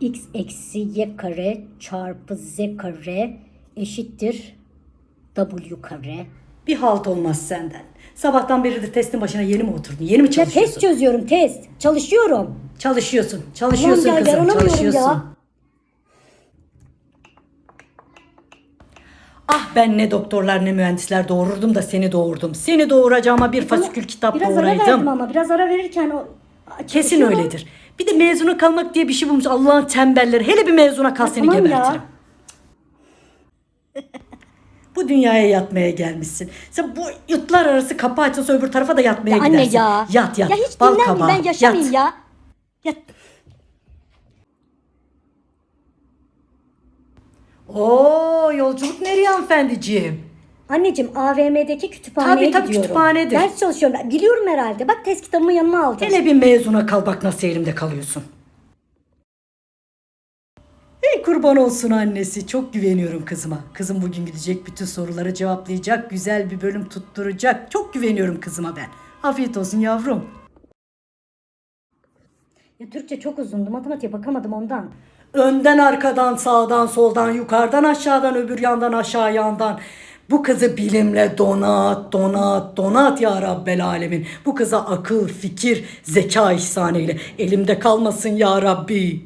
x eksi y kare çarpı z kare eşittir w kare. Bir halt olmaz senden. Sabahtan beri de testin başına yeni mi oturdun? Yeni mi Ya çalışıyorsun? test çözüyorum test. Çalışıyorum. Çalışıyorsun. Çalışıyorsun Aman ya, kızım. yaranamıyorum Çalışıyorsun. ya. Ah ben ne doktorlar ne mühendisler doğururdum da seni doğurdum. Seni doğuracağıma bir fasikül kitap Biraz ara doğuraydım. verdim ama biraz ara verirken o Kesin çalışıyorum. öyledir. Bir de mezuna kalmak diye bir şey bulmuş Allah'ın tembelleri. Hele bir mezuna kal seni tamam ya. gebertirim. Bu dünyaya yatmaya gelmişsin. Sen bu yutlar arası kapı açılsa öbür tarafa da yatmaya Ya anne gidersin. ya. Yat yat. Ya hiç Bal dinlenmeyeyim kabağı. ben yaşamayayım Yat. ya. Ya Oo yolculuk nereye hanımefendiciğim? Anneciğim AVM'deki kütüphaneye Tabii, tabii, gidiyorum. kütüphanedir. Ders çalışıyorum. Ben Biliyorum herhalde. Bak test kitabımı yanıma aldım. Hele bir mezuna kal bak nasıl elimde kalıyorsun. Ey kurban olsun annesi. Çok güveniyorum kızıma. Kızım bugün gidecek bütün soruları cevaplayacak. Güzel bir bölüm tutturacak. Çok güveniyorum kızıma ben. Afiyet olsun yavrum. Ya Türkçe çok uzundu. Matematiğe bakamadım ondan. Önden arkadan sağdan soldan yukarıdan aşağıdan öbür yandan aşağı yandan. Bu kızı bilimle donat donat donat ya Rabbel alemin. Bu kıza akıl fikir zeka ihsan eyle. Elimde kalmasın ya Rabbi.